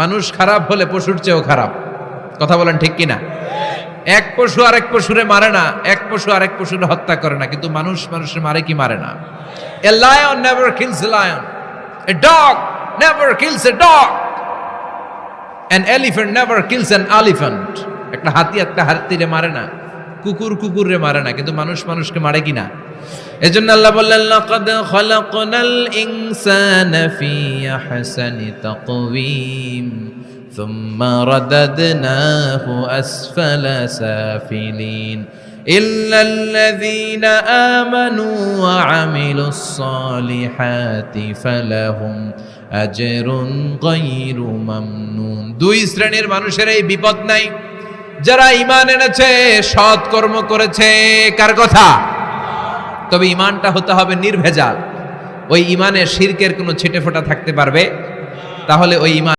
মানুষ খারাপ হলে পশুর চেয়েও খারাপ। কথা বলেন ঠিক কিনা? এক পশু আরেক পশুরে মারে না, এক পশু আরেক পশুরে হত্যা করে না, কিন্তু মানুষ মানুষের মারে কি মারে না? A lion never kills a lion a dog never kills a dog an elephant never kills an elephant একটা হাতি একটা হাতিরে মারে না কুকুর কুকুরে মারে না কিন্তু মানুষ মানুষকে মারে কিনা এজন্য আল্লাহ বললেন লাকাদ খলাকনাল ইনসানা ফি আহসানি তাকওয়িম ثم رددناه أسفل سافلين إلا الذين آمنوا وعملوا الصالحات فلهم أجر غير ممنون দুই শ্রেণীর মানুষের এই বিপদ নাই যারা ইমান এনেছে, সৎ কর্ম করেছে, কার কথা? তবে ইমানটা হতে হবে নির্ভেজাল। ওই ইমানে শিরকের কোনো ছিটে ফোটা থাকতে পারবে? তাহলে ওই ইমান